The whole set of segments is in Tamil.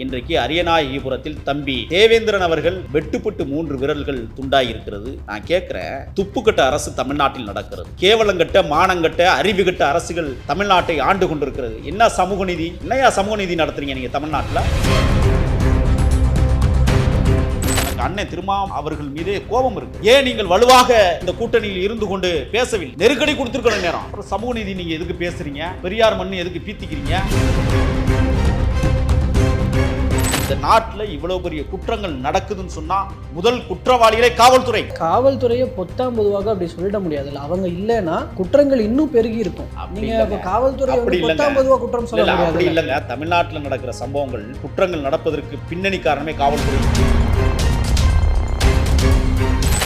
இன்றைக்கு அரியநாயகிபுரத்தில் தம்பி தேவேந்திரன் அவர்கள் வெட்டுப்பட்டு மூன்று விரல்கள் துண்டாயிருக்கிறது. நான் கேட்கிறேன் துப்புக்கட்ட அரசு தமிழ்நாட்டில் நடக்கிறது. கேவலங்கட்ட மானங்கட்ட அறிவுகட்ட அரசுகள் தமிழ்நாட்டை ஆண்டு கொண்டிருக்கிறது. என்ன சமூக நீதி? என்னையா சமூக நீதி நடத்துறீங்க நீங்க தமிழ்நாட்டில்? எனக்கு அண்ணன் திருமாம் அவர்கள் மீது கோபம் இருக்கு. ஏன் நீங்கள் வலுவாக இந்த கூட்டணியில் இருந்து கொண்டு பேசவில்லை? நெருக்கடி கொடுத்துருக்கிற நேரம். அப்புறம் சமூக நீதி நீங்க எதுக்கு பேசுறீங்க? பெரியார் மண்ணு எதுக்கு பீத்திக்கிறீங்க? இந்த நாட்டில் இவ்வளவு பெரிய குற்றங்கள் நடக்குதுன்னு சொன்னா முதல் குற்றவாளிகளே காவல்துறை. காவல்துறையை பொத்தாம் பொதுவாக அப்படி சொல்லிட முடியாதுல்ல. அவங்க இல்லைன்னா குற்றங்கள் இன்னும் பெருகி இருக்கும். அப்படி நீங்க இல்லைங்க. இப்ப காவல்துறை அப்படி பொத்தாம் இல்லைங்க. பொதுவா குற்றம் சொல்ல அப்படி முடியாது இல்லைங்க. தமிழ்நாட்டில் நடக்கிற சம்பவங்கள் குற்றங்கள் நடப்பதற்கு பின்னணி காரணமே காவல்துறை.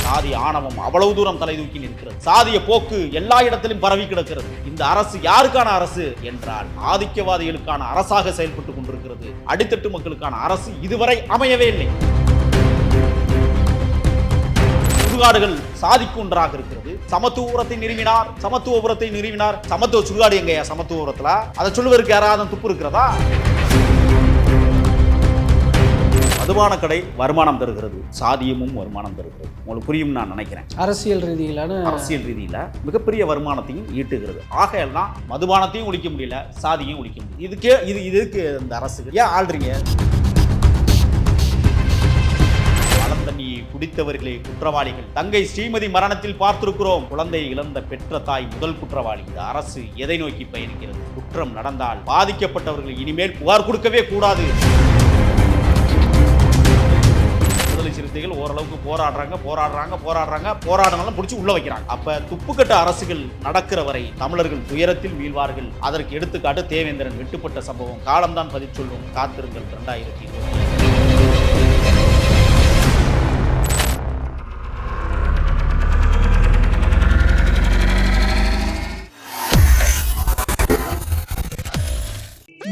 சாதி ஆணவம் அவ்வளவு தூரம் தலை தூக்கி நிற்கிறது. சாதிய போக்கு எல்லா இடத்திலும் பரவி கிடக்கிறது. இந்த அரசு யாருக்கான அரசு என்றால் ஆதிக்கவாதிகளுக்கான அரசாக செயல்பட்டு கொண்டிருக்கிறது. அடித்தட்டு மக்களுக்கான அரசு இதுவரை அமையவே இல்லை. சுடுகாடுகள் சாதிக்கு ஒன்றாக இருக்கிறது. சமத்துவபுரத்தை நிறுவினார் சமத்துவபுரத்தை நிறுவினார். சமத்துவ சுடுகாடு எங்கயா சமத்துவபுரத்துல? அதை சொல்லுவதற்கு யாராவது துப்பு இருக்கிறதா? மதுபான கடை வருமானம் தருகிறது. சாதியமும் வருமானம் தருகிறது. உங்களுக்கு புரியும் நான் நினைக்கிறேன். அரசியல் ரீதியிலான அரசியல் ரீதியில மிகப்பெரிய வருமானத்தையும் ஈட்டுகிறது. ஆகையால் தான் மதுபானத்தையும் ஒழிக்க முடியல சாதியும் ஒழிக்க முடியல. இதுக்கே இது இதுக்கு இந்த அரசு ஏன் ஆள்றீங்க? தண்ணியை குடித்தவர்களே குற்றவாளிகள். தங்கை ஸ்ரீமதி மரணத்தில் பார்த்திருக்கிறோம். குழந்தை இழந்த பெற்ற தாய் முதல் குற்றவாளி. இந்த அரசு எதை நோக்கி பயணிக்கிறது? குற்றம் நடந்தால் பாதிக்கப்பட்டவர்கள் இனிமேல் புகார் கொடுக்கவே கூடாது. சிறுத்தைகள் ஓரளவுக்கு போராடுறாங்க போராடுறாங்க போராடுறாங்க. போராடினாலும் பிடிச்சி உள்ள வைக்கிறாங்க. அப்ப துப்புக்கட்ட அரசுகள் நடக்கிற வரை தமிழர்கள் துயரத்தில் வீழ்வார்கள். அதற்கு எடுத்துக்காட்டு தேவேந்திரன் வெட்டுப்பட்ட சம்பவம். காலம்தான் பதிச்சொல்லும். காத்திருங்கள். இரண்டாயிரத்தி இருபது.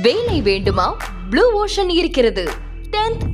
வேலை வேண்டுமா? ப்ளூ ஓஷன் இருக்கிறது. 10th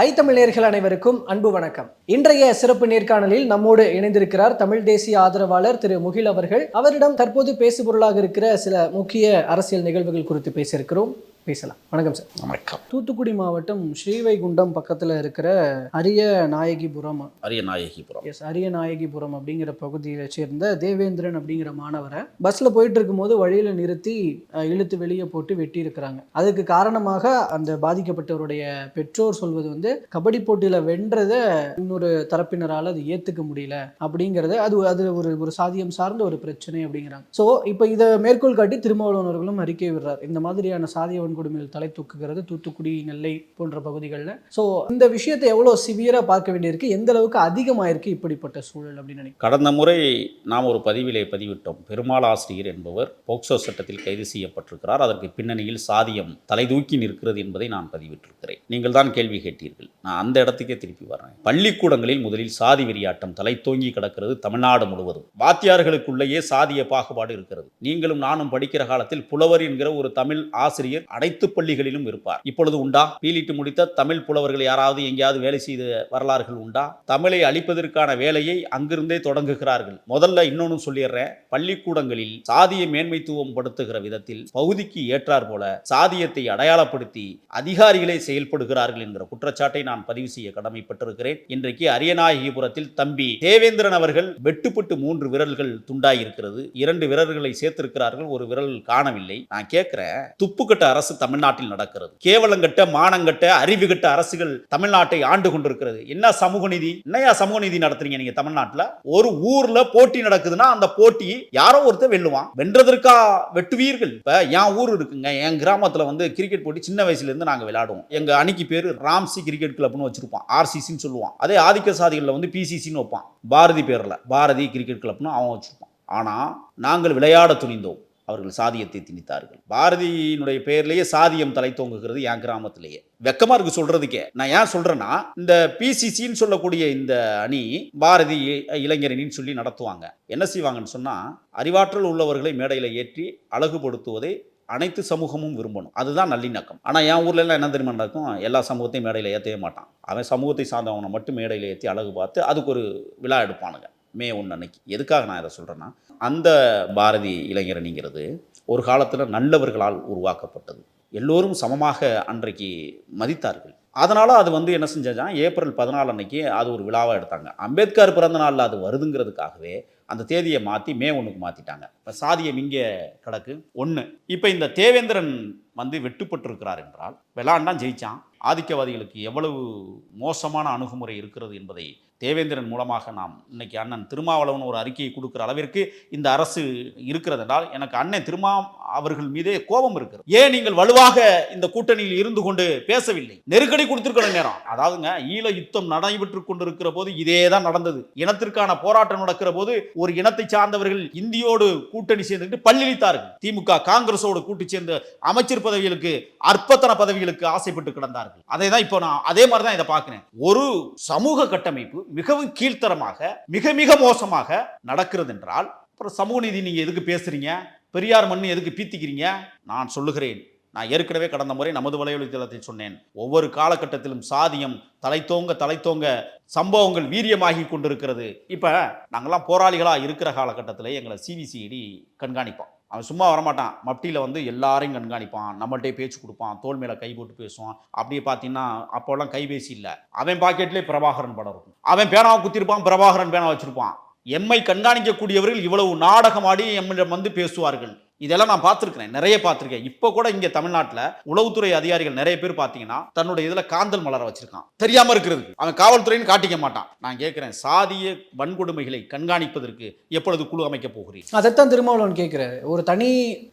ஐ தமிழர்கள் அனைவருக்கும் அன்பு வணக்கம். இன்றைய சிறப்பு நேர்காணலில் நம்மோடு இணைந்திருக்கிறார் தமிழ் தேசிய ஆதரவாளர் திரு முகில் அவர்கள். அவரிடம் தற்போது பேசுபொருளாக இருக்கிற சில முக்கிய அரசியல் நிகழ்வுகள் குறித்து பேசியிருக்கிறோம். பேசலாம். வணக்கம் சார். வணக்கம். தூத்துக்குடி மாவட்டம் ஸ்ரீவைகுண்டம் பக்கத்துல இருக்கிற அரிய நாயகிபுரம் அரிய நாயகிபுரம் எஸ் அரிய நாயகிபுரம் அப்படிங்கிற பகுதியை சேர்ந்த தேவேந்திரன் அப்படிங்கிற மாணவரை பஸ்ல போயிட்டு இருக்கும்போது வழியில நிறுத்தி இழுத்து வெளியே போட்டு வெட்டி இருக்கிறாங்க அதுக்கு காரணமாக அந்த பாதிக்கப்பட்டவருடைய பெற்றோர் சொல்வது வந்து கபடி போட்டியில வென்றத இன்னொரு தரப்பினரால் அது ஏத்துக்க முடியல அப்படிங்கறது அது அது ஒரு ஒரு சாதியம் சார்ந்த ஒரு பிரச்சனை அப்படிங்கிறாங்க. ஸோ இப்போ இதை மேற்கோள் காட்டி திருமாவளவனர்களும் அறிக்கை விடுறார். இந்த மாதிரியான சாதிய வன்கொடுமையில் தலை தூக்குகிறது தூத்துக்குடி நெல்லை போன்ற பகுதிகளில். ஸோ இந்த விஷயத்தை எவ்வளோ சிவியராக பார்க்க வேண்டியிருக்கு எந்த அளவுக்கு அதிகமாயிருக்கு இப்படிப்பட்ட சூழல் அப்படின்னு நினைக்கிறேன் கடந்த முறை நாம் ஒரு பதிவிலே பதிவிட்டோம். பெருமாள் ஆசிரியர் என்பவர் போக்சோ சட்டத்தில் கைது செய்யப்பட்டிருக்கிறார். அதற்கு பின்னணியில் சாதியம் தலைதூக்கி நிற்கிறது என்பதை நான் பதிவிட்டிருக்கிறேன். நீங்கள் தான் கேள்வி கேட்டீர்கள். நான் அந்த இடத்துக்கே திருப்பி வரேன் பள்ளிக்கூடங்களில் முதலில் சாதி வெறியாட்டம் தலை தோங்கி கிடக்கிறது தமிழ்நாடு முழுவதும். வாத்தியார்களுக்குள்ளேயே சாதிய பாகுபாடு இருக்கிறது. நீங்களும் நானும் படிக்கிற காலத்தில் புலவர் என்கிற ஒரு தமிழ் ஆசிரியர் அனைத்து பள்ளிகளிலும் இருப்பார். இப்பொழுது உண்டா? பீலிட்டு முடித்த தமிழ் புலவர்கள் யாராவது எங்கேயாவது வேலை செய்த வரலாறுகள் உண்டா? தமிழை அழிப்பதற்கான வேலையை அங்கிருந்தே தொடங்குகிறார்கள். முதல்ல இன்னொன்னு சொல்லிடுறேன். பள்ளிக்கூடங்களில் சாதிய மேன்மைத்துவம் படுத்துகிற விதத்தில் பகுதிக்கு ஏற்றார் போல சாதியத்தை அடையாளப்படுத்தி அதிகாரிகளே செயல்படுகிறார்கள் என்கிற குற்றச்சாட்டை நான் பதிவு செய்ய கடமைப்பட்டிருக்கிறேன். இன்றைக்கு அரியநாயகிபுரத்தில் தம்பி தேவேந்திரன் அவர்கள் வெட்டுப்பட்டு மூன்று விரல்கள் துண்டாயிருக்கிறது. இரண்டு விரல்களை சேர்த்திருக்கிறார்கள் ஒரு விரல் காணவில்லை. நான் கேட்கிறேன் துப்புக்கட்ட அரசு தமிழ்நாட்டில் நடக்கிறது. கேவலங்கட்ட மானங்கட்ட அறிவுகட்ட அரசுகள் தமிழ்நாட்டை ஆண்டு கொண்டிருக்கிறது. என்ன சமூக நீதி? என்னையா சமூக நீதி நடத்துறீங்க நீங்க தமிழ்நாட்டில்? ஒரு ஊர்ல போட்டி நடக்குதுன்னா அந்த போட்டி யாரோ ஒருத்தர் வெல்லுவான். வென்றதற்கா வெட்டுவீர்கள். இப்ப என் ஊர் இருக்குங்க. என் கிராமத்துல வந்து கிரிக்கெட் போட்டி சின்ன வயசுல இருந்து நாங்க விளையாடுவோம். எங்க அணிக்கு பேரு ராம்சி கிரிக்கெட் கிளப்னு வச்சுருப்பான். ஆர்சிசின்னு சொல்லுவான். அதே ஆதிக்க சாதிகளில் வந்து பிசிசின்னு வைப்பான். பாரதி பேரில். பாரதி கிரிக்கெட் கிளப்னு அவன் வச்சுருப்பான். ஆனால் நாங்கள் விளையாட துணிந்தோம். அவர்கள் சாதியத்தை திணித்தார்கள். பாரதியினுடைய பெயர்லேயே சாதியம் தலை தோங்குகிறது என் கிராமத்திலேயே. வெக்கமாக இருக்கு சொல்றதுக்கே. நான் ஏன் சொல்றேன்னா இந்த பிசிசின்னு சொல்லக்கூடிய இந்த அணி பாரதி இளைஞரணின்னு சொல்லி நடத்துவாங்க. என்ன செய்வாங்கன்னு சொன்னால் அறிவாற்றல் உள்ளவர்களை மேடையில் ஏற்றி அழகுபடுத்துவதை அனைத்து சமூகமும் விரும்பணும். அதுதான் நல்லிணக்கம். ஆனால் என் ஊர்ல எல்லாம் என்ன தெரியுமா நடக்கும்? எல்லா சமூகத்தையும் மேடையில் ஏற்றவே மாட்டான். அவன் சமூகத்தை சார்ந்தவனை மட்டும் மேடையில் ஏற்றி அழகு பார்த்து அதுக்கு ஒரு விழா எடுப்பானுங்க மே ஒன்று அன்னைக்கு. எதுக்காக நான் இதை சொல்கிறேன்னா அந்த பாரதி இளைஞரணிங்கிறது ஒரு காலத்தில் நல்லவர்களால் உருவாக்கப்பட்டது. எல்லோரும் சமமாக அன்றைக்கு மதித்தார்கள். அதனால் அது வந்து என்ன செஞ்சான் ஏப்ரல் பதினாலு அன்னைக்கு அது ஒரு விழாவாக எடுத்தாங்க. அம்பேத்கர் பிறந்த நாளில் அது வருதுங்கிறதுக்காகவே அந்த தேதியை மாற்றி மே ஒன்றுக்கு மாற்றிட்டாங்க இப்போ சாதியம் இங்கே கிடக்கு. ஒன்று இப்போ இந்த தேவேந்திரன் வந்து வெட்டுப்பட்டிருக்கிறார் என்றால் விளாண்டான் ஜெயிச்சான். ஆதிக்கவாதிகளுக்கு எவ்வளவு மோசமான அணுகுமுறை இருக்கிறது என்பதை தேவேந்திரன் மூலமாக நாம் இன்னைக்கு அண்ணன் திருமாவளவன் ஒரு அறிக்கையை கொடுக்குற அளவிற்கு இந்த அரசு இருக்கிறது என்றால் எனக்கு அண்ணன் திருமா அவர்கள் மீதே கோபம் இருக்கிறது. ஏன் நீங்கள் வலுவாக இந்த கூட்டணியில் இருந்து கொண்டு பேசவில்லை? நெருக்கடி கொடுத்திருக்கிற நேரம். அதாவதுங்க ஈழ யுத்தம் நடைபெற்று கொண்டிருக்கிற போது இதே தான் நடந்தது. இனத்திற்கான போராட்டம் நடக்கிற போது ஒரு இனத்தை சார்ந்தவர்கள் இந்தியோடு கூட்டணி சேர்ந்துக்கிட்டு பல்லிழித்தார்கள். திமுக காங்கிரஸோடு கூட்டி சேர்ந்து அமைச்சர் பதவிகளுக்கு அற்பத்தன பதவிகளுக்கு ஆசைப்பட்டு கிடந்தார்கள். அதை தான் இப்போ நான் அதே மாதிரி தான் இதை பார்க்கிறேன். ஒரு சமூக கட்டமைப்பு மிகவும் கீழ்த்தரமாக மிக மிக மோசமாக நடக்கிறது என்றால் அப்புறம் சமூக நீதி நீங்கள் எதுக்கு பேசுகிறீங்க பெரியார் மண்ணு எதுக்கு பீத்திக்கிறீங்க? நான் சொல்லுகிறேன். நான் ஏற்கனவே கடந்த முறை நமது வலையொலித்தளத்தில் சொன்னேன். ஒவ்வொரு காலகட்டத்திலும் சாதியம் தலைத்தோங்க தலைத்தோங்க சம்பவங்கள் வீரியமாகி கொண்டிருக்கிறது. இப்போ நாங்கள்லாம் போராளிகளாக இருக்கிற காலகட்டத்தில் எங்களை சிபிசிஐடி கண்காணிப்போம். அவன் சும்மா வரமாட்டான். மப்டியில் வந்து எல்லாரையும் கண்காணிப்பான். நம்மள்ட்டே பேச்சு கொடுப்பான். தோல் மேலே கை போட்டு பேசுவான். அப்படியே பார்த்தீங்கன்னா அப்போல்லாம் கைபேசி இல்லை. அவன் பாக்கெட்லேயே பிரபாகரன் படம் இருக்கும். அவன் பேனாவை குத்திருப்பான் பிரபாகரன் பேனா வச்சிருப்பான். எம்மை கண்காணிக்கக்கூடியவர்கள் இவ்வளவு நாடகமாடி எம்மிடம் வந்து பேசுவார்கள். இதெல்லாம் நான் பார்த்துருக்கிறேன். நிறைய பார்த்துருக்கேன். இப்போ கூட இங்கே தமிழ்நாட்டில் உளவுத்துறை அதிகாரிகள் நிறைய பேர் பார்த்தீங்கன்னா தன்னுடைய இதில் காந்தல் மலர வச்சிருக்கான். தெரியாம இருக்கிறது அவன் காவல்துறைன்னு காட்டிக்க மாட்டான். நான் கேட்குறேன் சாதிய வன்கொடுமைகளை கண்காணிப்பதற்கு எப்பொழுது குழு அமைக்க போகிறீர்? அதைத்தான் திருமாவளவன் கேட்கிறாரு. ஒரு தனி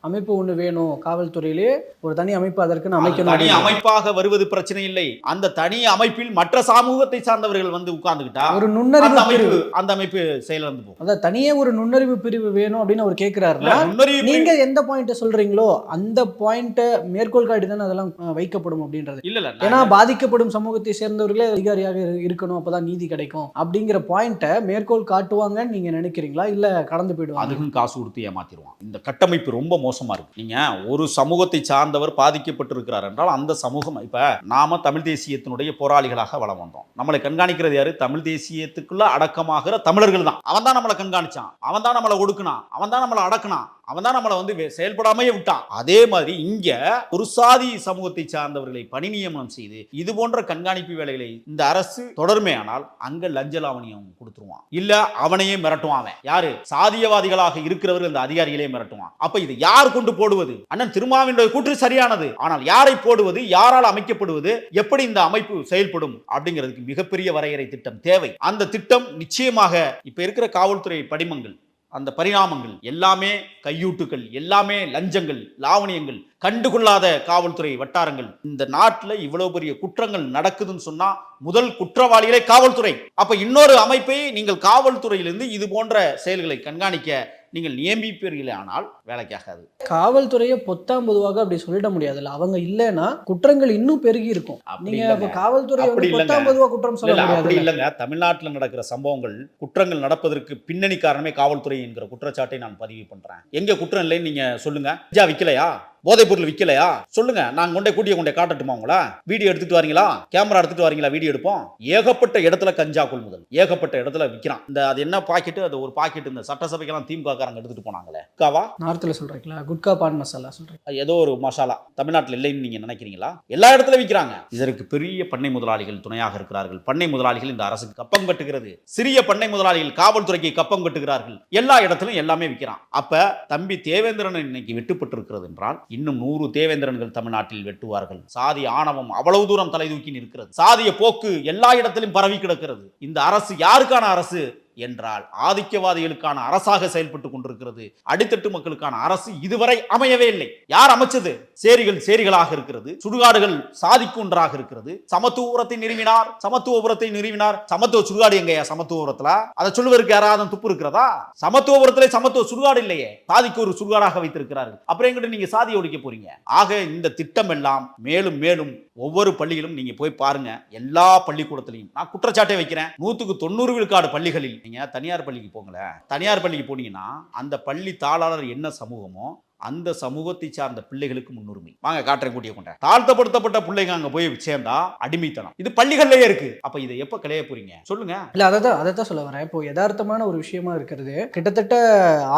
அமைப்பு ஒண்ணு வேணும் காவல்துறையிலே. ஒரு தனி அமைப்பு அதற்குன்னு அமைக்கணும். தனி. அமைப்பாக வருவது பிரச்சனை இல்லை. அந்த தனி அமைப்பில் மற்ற சமூகத்தை சார்ந்தவர்கள் வந்து உட்கார்ந்துகிட்டா ஒரு நுண்ணறிவு அமைப்பு அந்த அமைப்பு செயலிழந்து போகும். அதான் தனியே ஒரு நுண்ணறிவு பிரிவு வேணும் அப்படின்னு அவர் கேட்கிறாருன்னா முன்னறிவிப்பு எந்த பாயிண்ட சொல்றீங்களோ அந்த பாயிண்ட மேற்கோள் காட்டி தானே அதெல்லாம் வைக்கப்படும் அப்படின்றது. இல்ல இல்ல ஏன்னா பாதிக்கப்படும் சமூகத்தை சேர்ந்தவர்களே அதிகாரியாக இரு- இருக்கணும் அப்பதான் நீதி கிடைக்கும். அப்படிங்கிற பாயிண்ட மேற்கோள் காட்டுவாங்கன்னு நீங்க நினைக்கிறீங்களா? இல்ல கடந்து போயிடுவாங்க? அதுக்கும் காசு கொடுத்து ஏமாத்திடுவான். இந்த கட்டமைப்பு ரொம்ப மோசமா இருக்கு. நீங்க ஒரு சமூகத்தை சார்ந்தவர் பாதிக்கப்பட்டிருக்கிறார் என்றால் அந்த சமூகம் இப்ப நாம தமிழ் தேசியத்தினுடைய போராளிகளாக வளம் வந்தோம். நம்மளை கண்காணிக்கிறது யாரு? தமிழ் தேசியத்துக்குள்ள அடக்கமாகிற தமிழர்கள் தான். அவன் தான் நம்மளை கண்காணிச்சான். அவன் தான் நம்மளை ஒடுக்குனான். அவன் தான் நம்மளை அடக்குனான். அவன் தான் நம்மளை வந்து வந்து செயல்படாமையே விட்டான். அதே மாதிரி இங்க ஒரு சாதி சமூகத்தை சார்ந்தவர்களை பணி நியமனம் செய்து இது போன்ற கண்காணிப்பு வேலைகளை இந்த அரசு தொடர்மே ஆனால் அங்க லஞ்ச லாவணியம் கொடுத்துருவான். இல்ல அவனையே மிரட்டுவான் அவன். யாரு? சாதியவாதிகளாக இருக்கிறவர்கள் இந்த அதிகாரிகளே மிரட்டுவான். அப்ப இது யார் கொண்டு போடுவது? அண்ணன் திருமாவினுடைய கூற்று சரியானது. ஆனால் யாரை போடுவது? யாரால் அமைக்கப்படுவது? எப்படி இந்த அமைப்பு செயல்படும்? அப்படிங்கிறதுக்கு மிகப்பெரிய வரையறை திட்டம் தேவை. அந்த திட்டம் நிச்சயமாக இப்ப இருக்கிற காவல்துறை படிமங்கள் அந்த பரிணாமங்கள் எல்லாமே கையூட்டுகள் எல்லாமே லஞ்சங்கள் லாவணியங்கள் கண்டுகொள்ளாத காவல்துறை வட்டாரங்கள். இந்த நாட்டில் இவ்வளவு பெரிய குற்றங்கள் நடக்குதுன்னு சொன்னா முதல் குற்றவாளிகளே காவல்துறை. அப்ப இன்னொரு அமைப்பை நீங்கள் காவல்துறையிலிருந்து இது போன்ற செயல்களை கண்காணிக்க நீங்கள் நியமிப்பீர்களே ஆனால் வேலைக்காகாது. காவல்துறையை பொத்தாம் பொதுவாக அப்படி சொல்லிட முடியாதுல்ல. அவங்க இல்லைன்னா குற்றங்கள் இன்னும் பெருகி இருக்கும். நீங்க காவல்துறை அப்படி. பொத்தாம் பொதுவா குற்றம் சொல்ல அப்படி இல்லைங்க. தமிழ்நாட்டில் நடக்கிற சம்பவங்கள் குற்றங்கள் நடப்பதற்கு பின்னணி காரணமே காவல்துறை என்கிற குற்றச்சாட்டை நான் பதிவு பண்றேன். எங்க குற்றம் இல்லைன்னு நீங்க சொல்லுங்க. கஞ்சா விக்கலையா? போதைப் பொருள் விக்கலையா? சொல்லுங்க நான் கொண்டே கூட்டிய கொண்டே காட்டட்டுமா உங்களா? வீடியோ எடுத்துட்டு வரீங்களா? கேமரா எடுத்துட்டு வரீங்களா? வீடியோ எடுப்போம். ஏகப்பட்ட இடத்துல கஞ்சா கொள்முதல் ஏகப்பட்ட இடத்துல விற்கிறான் இந்த அது என்ன பாக்கெட்டு? அது ஒரு பாக்கெட் இந்த சட்டசபைக்கெல்லாம் திமுக காரங்க எடுத்துட்டு போனாங்களே. காவா? நார்த்தில் சொல்றீங்களா? குட்கா பான் மசாலா சொல்றீங்க ஏதோ ஒரு மசாலா. தமிழ்நாட்டில் இல்லைன்னு நீங்க நினைக்கிறீங்களா? எல்லா இடத்துல விற்கிறாங்க இதற்கு பெரிய பண்ணை முதலாளிகள் துணையாக இருக்கிறார்கள். பண்ணை முதலாளிகள் இந்த அரசுக்கு கப்பம் கட்டுகிறது. சிறிய பண்ணை முதலாளிகள் காவல்துறைக்கு கப்பம் கட்டுகிறார்கள். எல்லா இடத்திலும் எல்லாமே விற்கிறான் அப்ப தம்பி தேவேந்திரன் இன்னைக்கு வெட்டுப்பட்டு இருக்கிறது என்றால் இன்னும் நூறு தேவேந்திரன்கள் தமிழ்நாட்டில் வெட்டுவார்கள். சாதி ஆணவம் அவ்வளவு தூரம் தலை தூக்கி நிற்கிறது. சாதிய போக்கு எல்லா இடத்திலும் பரவி கிடக்கிறது. இந்த அரசு யாருக்கான அரசு? என்றால் ஆதிக்கவாதிகளுக்கான அரசாக செயல்பட்டு கொண்டிருக்கிறது. அடித்தட்டு மக்களுக்கான அரசு இதுவரை அமையவே இல்லை. யார் அமைச்சது? சேரிகள் சேரிகளாக இருக்கிறது. சுடுகாடுகள் சாதிக்கு ஒன்றாக இருக்கிறது. சமத்துவபுரத்தை நிறுவினார். சமத்துவபுரத்தை நிறுவினார். சமத்துவ சுடுகாடு எங்கயா சமத்துவபுரத்துல? அதை சொல்லுவதற்கு யாராவது துப்பு இருக்கிறதா? சமத்துவபுரத்துல சமத்துவ சுடுகாடு இல்லையே. சாதிக்கு ஒரு சுடுகாடாக வைத்திருக்கிறார்கள். அப்புறம் எங்கிட்ட நீங்க சாதி ஒழிக்க போறீங்க. ஆக இந்த திட்டம் எல்லாம் மேலும் மேலும் ஒவ்வொரு பள்ளியிலும் நீங்க போய் பாருங்க. எல்லா பள்ளிக்கூடத்திலையும். நான் குற்றச்சாட்டை வைக்கிறேன். நூத்துக்கு தொண்ணூறு விழுக்காடு பள்ளிகளில். நீங்க தனியார் பள்ளிக்கு போங்களேன். தனியார் பள்ளிக்கு போனீங்கன்னா அந்த பள்ளி தாளாளர் என்ன சமூகமோ அந்த சமூகத்தை சார்ந்த பிள்ளைகளுக்கு முன்னுரிமை. வாங்க காற்றை கூட்டிய கொண்ட தாழ்த்தப்படுத்தப்பட்ட பிள்ளைங்க அங்க போய் சேர்ந்தா அடிமைத்தனம். இது பள்ளிகள்லயே இருக்கு. அப்ப இதை எப்ப கிளைய போறீங்க? சொல்லுங்க. இல்ல அதை தான் அதை தான் சொல்ல வரேன். இப்போ யதார்த்தமான ஒரு விஷயமா இருக்கிறது. கிட்டத்தட்ட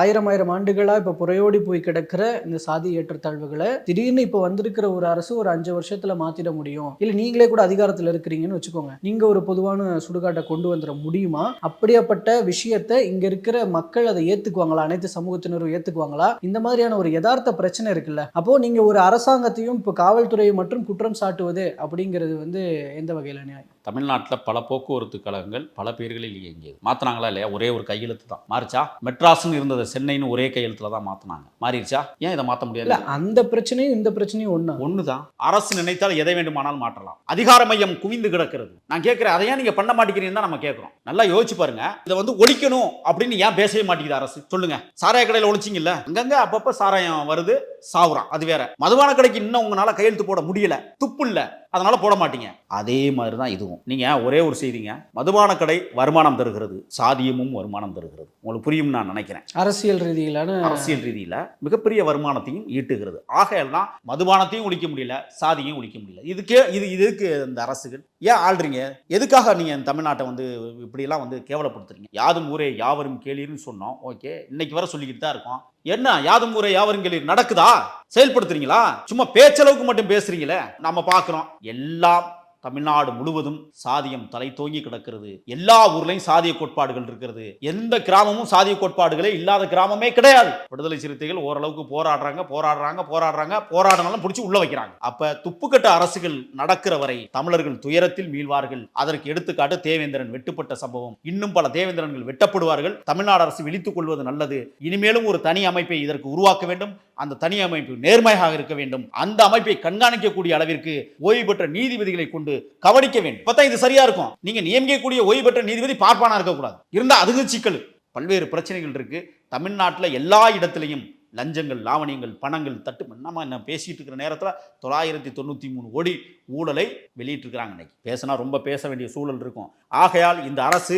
ஆயிரம் ஆயிரம் ஆண்டுகளா இப்போ புறையோடி போய் கிடக்கிற இந்த சாதி ஏற்றத்தாழ்வுகளை திடீர்னு இப்ப வந்திருக்கிற ஒரு அரசு ஒரு அஞ்சு வருஷத்துல மாத்திட முடியும். இல்ல நீங்களே கூட அதிகாரத்துல இருக்கிறீங்கன்னு வச்சுக்கோங்க. நீங்க ஒரு பொதுவான சுடுகாட்டை கொண்டு வந்துட முடியுமா? அப்படியாப்பட்ட விஷயத்தை இங்க இருக்கிற மக்கள் அதை ஏத்துக்குவாங்களா? அனைத்து சமூகத்தினரும் ஏத்துக்குவாங்களா? இந்த மாதிரியான ஒரு யதார்த்த பிரச்சனை இருக்குல்ல. அப்போ நீங்க ஒரு அரசாங்கத்தையும் இப்போ காவல்துறையை மட்டும் குற்றம் சாட்டுவது அப்படிங்கிறது வந்து எந்த வகையில நியாயம்? தமிழ்நாட்டில் பல போக்குவரத்து கழகங்கள் பல பேர்களில் இயங்கியது. மாற்றினாங்களா இல்லையா? ஒரே ஒரு கையெழுத்து தான். மாறிச்சா? மெட்ராஸ்னு இருந்ததை சென்னைன்னு ஒரே கையெழுத்துல தான் மாற்றினாங்க மாறிடுச்சா? ஏன் இதை மாற்ற முடியாது? அந்த பிரச்சனையும் இந்த பிரச்சனையும் ஒண்ணா. ஒண்ணுதான். அரசு நினைத்தால் எதை வேண்டுமானால் மாற்றலாம். அதிகார மையம் குவிந்து கிடக்கிறது. நான் கேட்கிறேன் அதை ஏன் நீங்க பண்ண மாட்டேங்கிறீங்கன்னு தான் நம்ம கேட்கிறோம். நல்லா யோசிச்சு பாருங்க. இதை வந்து ஒழிக்கணும் அப்படின்னு ஏன் பேசவே மாட்டேங்குது அரசு? சொல்லுங்க. சாராய கடையில் ஒழிச்சிங்கல்ல? அங்கங்க அப்பப்ப சாராயம் வருது சாவுறான். அது வேற. மதுபான கடைக்கு இன்னும் உங்களால கையெழுத்து போட முடியல. துப்பு இல்ல. அதனால போட மாட்டீங்க. அதே மாதிரி தான் இதுவும் நீங்க ஒரே ஒரு செய்திங்க மதுபான கடை வருமானம் தருகிறது சாதியமும் வருமானம் தருகிறது. உங்களுக்கு புரியும் நான் நினைக்கிறேன். அரசியல் ரீதியிலான அரசியல் ரீதியில மிகப்பெரிய வருமானத்தையும் ஈட்டுகிறது. ஆகையால் தான் மதுபானத்தையும் ஒழிக்க முடியல சாதியும் ஒழிக்க முடியல. இதுக்கே இது இதுக்கு இந்த அரசுகள் ஏன் ஆள்றீங்க? எதுக்காக நீங்க இந்த தமிழ்நாட்டை வந்து இப்படியெல்லாம் வந்து கேவலப்படுத்துறீங்க? யாதும் ஊரே யாவரும் கேளீர்னு சொன்னோம். ஓகே இன்னைக்கு வர சொல்லிக்கிட்டு தான் இருக்கோம். என்ன யாதும் ஊரே யாவரும் கேளீர் நடக்குதா? செயல்படுத்துறீங்களா? சும்மா பேச்சளவுக்கு மட்டும் பேசுறீங்களே நம்ம பார்க்குறோம். எல்லாம் தமிழ்நாடு முழுவதும் சாதியம் தலை தோங்கி கிடக்கிறது. எல்லா ஊர்லையும் சாதிய கோட்பாடுகள் இருக்கிறது. எந்த கிராமமும் சாதிய கோட்பாடுகளே இல்லாத கிராமமே கிடையாது. விடுதலை சிறுத்தைகள் ஓரளவுக்கு போராடுறாங்க போராடுறாங்க போராடுறாங்க. போராடினாலும் பிடிச்சி உள்ள வைக்கிறாங்க. அப்ப துப்புக்கட்ட அரசுகள் நடக்கிற வரை தமிழர்கள் துயரத்தில் மீள்வார்கள். அதற்கு எடுத்துக்காட்டு தேவேந்திரன் வெட்டுப்பட்ட சம்பவம். இன்னும் பல தேவேந்திரன்கள் வெட்டப்படுவார்கள். தமிழ்நாடு அரசு விழித்துக் கொள்வது நல்லது. இனிமேலும் ஒரு தனி அமைப்பை இதற்கு உருவாக்க வேண்டும். அந்த தனி அமைப்பு நேர்மையாக இருக்க வேண்டும். அந்த அமைப்பை கண்காணிக்கக்கூடிய அளவிற்கு ஓய்வு பெற்ற நீதிபதிகளை கொண்டு கவனிக்க வேண்டும். பார்த்தா இது சரியா இருக்கும். நீங்க நியமிக்கக்கூடிய ஓய்வு பெற்ற நீதிபதி பார்ப்பானா இருக்கக்கூடாது. இருந்தா அதுக்கு சிக்கல். பல்வேறு பிரச்சனைகள் இருக்கு. தமிழ்நாட்டில் எல்லா இடத்துலையும் லஞ்சங்கள் லாவணியங்கள் பணங்கள் தட்டு நம்ம என்ன பேசிட்டு இருக்கிற நேரத்தில் தொள்ளாயிரத்தி தொண்ணூற்றி மூணு கோடி ஊழலை வெளியிட்டிருக்கிறாங்க இன்னைக்கு. பேசினா ரொம்ப பேச வேண்டிய சூழல் இருக்கும். ஆகையால் இந்த அரசு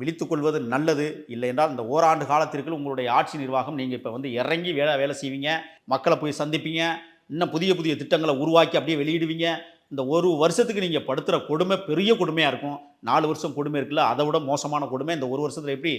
விழித்து கொள்வது நல்லது. இல்லை என்றால் இந்த ஓராண்டு காலத்திற்குள் உங்களுடைய ஆட்சி நிர்வாகம் நீங்கள் இப்போ வந்து இறங்கி வேலை வேலை செய்வீங்க. மக்களை போய் சந்திப்பீங்க. இன்னும் புதிய புதிய திட்டங்களை உருவாக்கி அப்படியே வெளியிடுவீங்க. இந்த ஒரு வருஷத்துக்கு நீங்கள் படுத்துகிற கொடுமை பெரிய கொடுமையாக இருக்கும். நாலு வருஷம் கொடுமை இருக்குல்ல அதை விட மோசமான கொடுமை. இந்த ஒரு வருஷத்தில் எப்படி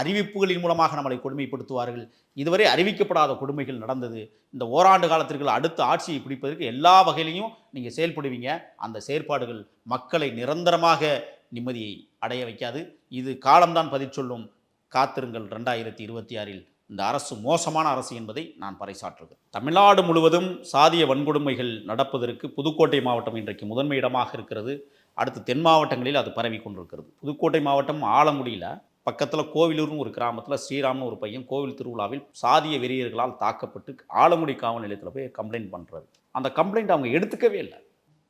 அறிவிப்புகளின் மூலமாக நம்மளை கொடுமைப்படுத்துவார்கள்? இதுவரை அறிவிக்கப்படாத கொடுமைகள் நடந்தது. இந்த ஓராண்டு காலத்திற்கு அடுத்த ஆட்சியை பிடிப்பதற்கு எல்லா வகையிலையும் நீங்கள் செயல்படுவீங்க. அந்த செயற்பாடுகள் மக்களை நிரந்தரமாக நிம்மதியை அடைய வைக்காது. இது காலம்தான் பதில் சொல்லும் காத்திருங்கள் ரெண்டாயிரத்தி இருபத்தி ஆறில் இந்த அரசு மோசமான அரசு என்பதை நான் பறைசாற்றுகிறேன் தமிழ்நாடு முழுவதும் சாதிய வன்கொடுமைகள் நடப்பதற்கு புதுக்கோட்டை மாவட்டம் இன்றைக்கு முதன்மை இடமாக இருக்கிறது. அடுத்து தென் மாவட்டங்களில் அது பரவி கொண்டிருக்கிறது. புதுக்கோட்டை மாவட்டம் ஆலங்குடியில் பக்கத்தில் கோவிலூர்னு ஒரு கிராமத்தில் ஸ்ரீராம்னு ஒரு பையன் கோவில் திருவிழாவில் சாதிய வெறியர்களால் தாக்கப்பட்டு ஆலங்குடி காவல் நிலையத்தில் போய் கம்ப்ளைண்ட் பண்ணுறது அந்த கம்ப்ளைண்ட் அவங்க எடுத்துக்கவே இல்லை.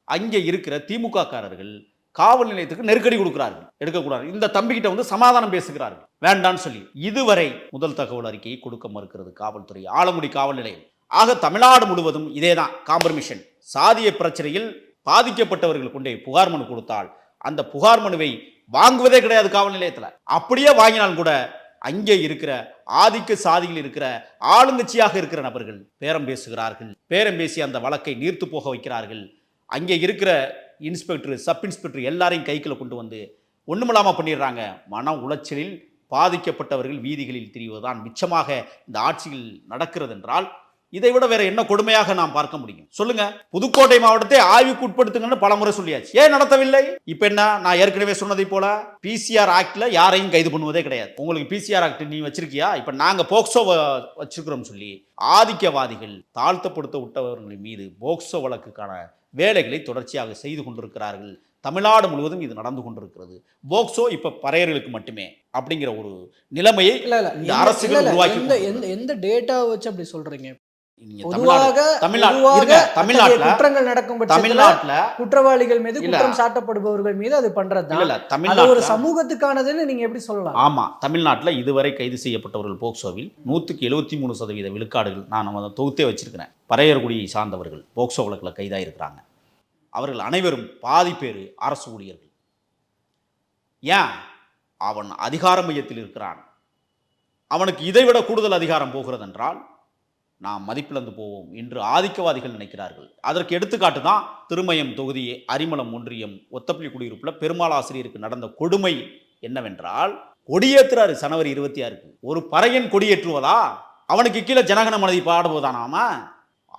அங்கே இருக்கிற திமுக காரர்கள் காவல் நிலையத்துக்கு நெருக்கடி கொடுக்கிறார்கள். எடுக்கக்கூடாது. இந்த தம்பிக்கிட்ட வந்து சமாதானம் பேசுகிறார்கள். வேண்டான்னு சொல்லி இதுவரை முதல் தகவல் அறிக்கையை கொடுக்க மறுக்கிறது காவல்துறை. ஆலங்குடி காவல் நிலையம். ஆக தமிழ்நாடு முழுவதும் இதேதான். காம்பர்மிஷன் சாதிய பிரச்சனையில் பாதிக்கப்பட்டவர்கள் கொண்டே புகார் மனு கொடுத்தால் அந்த புகார் மனுவை வாங்குவதே கிடையாது காவல் நிலையத்தில். அப்படியே வாங்கினால் கூட அங்கே இருக்கிற ஆதிக்க சாதியில் இருக்கிற ஆளுங்கட்சியாக இருக்கிற நபர்கள் பேரம் பேசுகிறார்கள். பேரம் பேசி அந்த வழக்கை நீர்த்து போக வைக்கிறார்கள். அங்கே இருக்கிற இன்ஸ்பெக்டர் சப் இன்ஸ்பெக்டர் எல்லாரையும் கைக்குள்ளே கொண்டு வந்து ஒன்றுமில்லாமல் பண்ணிடுறாங்க. மன உளைச்சலில் பாதிக்கப்பட்டவர்கள் வீதிகளில் திரிவதுதான் மிச்சமாக இந்த ஆட்சியில் நடக்கிறது என்றால் இதை விட வேற என்ன கொடுமையாக நாம் பார்க்க முடியும்? சொல்லுங்க. புதுக்கோட்டை மாவட்டத்தை ஆய்வுக்கு உட்படுத்துங்கன்னு பலமுறை சொல்லியாச்சு. ஏன் நடத்தவில்லை? இப்ப என்ன? நான் ஏற்கனவே சொன்னதை போல பிசிஆர் ஆக்ட்ல யாரையும் கைது பண்ணுவதே கிடையாது. உங்களுக்கு பிசிஆர் ஆக்ட் நீ வச்சிருக்கியா? இப்ப நாங்க போக்சோ வச்சிருக்கிறோம் சொல்லி ஆதிக்கவாதிகள் தாழ்த்தப்படுத்த விட்டவர்கள் மீது போக்சோ வழக்குக்கான வேலைகளை தொடர்ச்சியாக செய்து கொண்டிருக்கிறார்கள். தமிழ்நாடு முழுவதும் இது நடந்து கொண்டிருக்கிறது. போக்சோ இப்ப பறையர்களுக்கு மட்டுமே அப்படிங்கிற ஒரு நிலைமையை அரசுகள் உருவாக்கி எந்த டேட்டாவை வச்சு அப்படி சொல்றீங்க? பொதுவாக தமிழ்நாடு பொதுவாக இருங்க, அத்தகைய தமிழ்நாட்டுல குற்றங்கள் நடக்கும் பட்சத்துல தமிழ்நாட்டுல குற்றவாளிகள் மீது. குற்றம் சாட்டப்படுபவர்கள் மீது அது பண்றதுதான் இல்ல அது ஒரு சமூகத்துக்கானதுன்னு நீங்க எப்படி சொல்லலாம்? ஆமா தமிழ்நாட்டுல இதுவரை கைது செய்யப்பட்டவர்கள் போக்சோவில் நூற்றுக்கு எழுபத்தி மூணு சதவீத விழுக்காடுகள் நான் நம்ம அதை தொகுத்தே வச்சிருக்கிறேன். பறையர்குடியை சார்ந்தவர்கள் போக்சோ வழக்கில் கைதாயிருக்கிறாங்க. அவர்கள் அனைவரும் பாதி பேர் அரசு ஊழியர்கள். ஏன்? அவன் அதிகார மையத்தில் இருக்கிறான். அவனுக்கு இதைவிட கூடுதல் அதிகாரம் போகிறது என்றால் நாம் மதிப்பிழந்து போவோம் என்று ஆதிக்கவாதிகள் நினைக்கிறார்கள். அதற்கு எடுத்துக்காட்டு தான் திருமயம் தொகுதி அரிமளம் ஒன்றியம் ஒத்தப்பள்ளி குடியிருப்பில் பெருமாள் ஆசிரியருக்கு நடந்த கொடுமை என்னவென்றால் கொடியேற்றுறாரு சனவரி இருபத்தி ஆறுக்கு. ஒரு பறையன் கொடியேற்றுவதா? அவனுக்கு கீழே ஜனகன மனதை பாடுவதானாம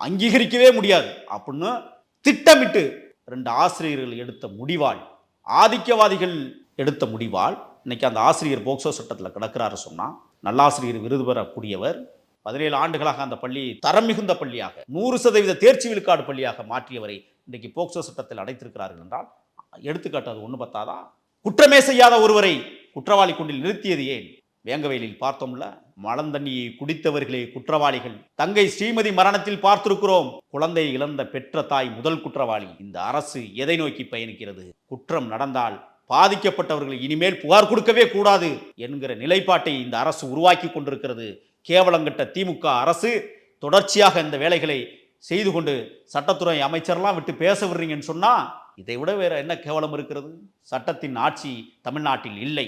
அங்கீகரிக்கவே முடியாது. அப்படின்னு திட்டமிட்டு ரெண்டு ஆசிரியர்கள் எடுத்த முடிவால் ஆதிக்கவாதிகள் எடுத்த முடிவால் இன்னைக்கு அந்த ஆசிரியர் போக்சோ சட்டத்தில் கிடக்கிறாரு சொன்னால் நல்லாசிரியர் விருது பெறக்கூடியவர் பதினேழு ஆண்டுகளாக அந்த பள்ளி தரம் மிகுந்த பள்ளியாக நூறு சதவீத தேர்ச்சி விழுக்காடு பள்ளியாக மாற்றியவரை இன்றைக்கு போக்சோ சட்டத்தில் அடைத்திருக்கிறார்கள் என்றால் எடுத்துக்காட்டு அது ஒன்று பத்தாதா? குற்றமே செய்யாத ஒருவரை குற்றவாளி குண்டில் நிறுத்தியது ஏன்? வேங்கவேலில் பார்த்தோம்ல மலந்தண்ணியை குடித்தவர்களே குற்றவாளிகள். தங்கை ஸ்ரீமதி மரணத்தில் பார்த்திருக்கிறோம். குழந்தை இழந்த பெற்ற தாய் முதல் குற்றவாளி. இந்த அரசு எதை நோக்கி பயணிக்கிறது? குற்றம் நடந்தால் பாதிக்கப்பட்டவர்கள் இனிமேல் புகார் கொடுக்கவே கூடாது என்கிற நிலைப்பாட்டை இந்த அரசு உருவாக்கி கொண்டிருக்கிறது. கேவலங்கட்ட திமுக அரசு தொடர்ச்சியாக இந்த வேலைகளை செய்து கொண்டு சட்டத்துறை அமைச்சர்லாம் விட்டு பேச விடுறீங்கன்னு சொன்னால் இதை விட வேறு என்ன கேவலம் இருக்கிறது? சட்டத்தின் ஆட்சி தமிழ்நாட்டில் இல்லை.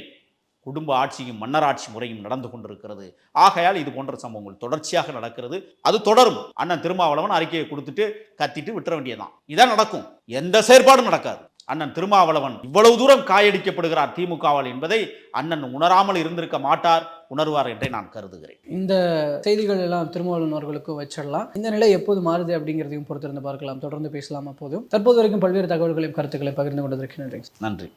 குடும்ப ஆட்சியும் மன்னராட்சி முறையும் நடந்து கொண்டிருக்கிறது. ஆகையால் இது போன்ற சம்பவங்கள் தொடர்ச்சியாக நடக்கிறது. அது தொடரும். அண்ணன் திருமாவளவன் அறிக்கையை கொடுத்துட்டு கத்திட்டு விட்டுற வேண்டியதுதான். இதான் நடக்கும். எந்த செயற்பாடும் நடக்காது. அண்ணன் திருமாவளவன் இவ்வளவு தூரம் காயடிக்கப்படுகிறார் திமுகவால் என்பதை அண்ணன் உணராமல் இருந்திருக்க மாட்டார். உணர்வார் என்றே நான் கருதுகிறேன். இந்த செய்திகள் எல்லாம் திருமாவளவன் வச்சிடலாம். இந்த நிலை எப்போது மாறுது அப்படிங்கிறதையும் பொறுத்திருந்து பார்க்கலாம். தொடர்ந்து பேசலாம் அப்போதும். தற்போது வரைக்கும் பல்வேறு தகவல்களையும் கருத்துக்களையும் பகிர்ந்து கொண்டதற்கு நன்றி. நன்றி.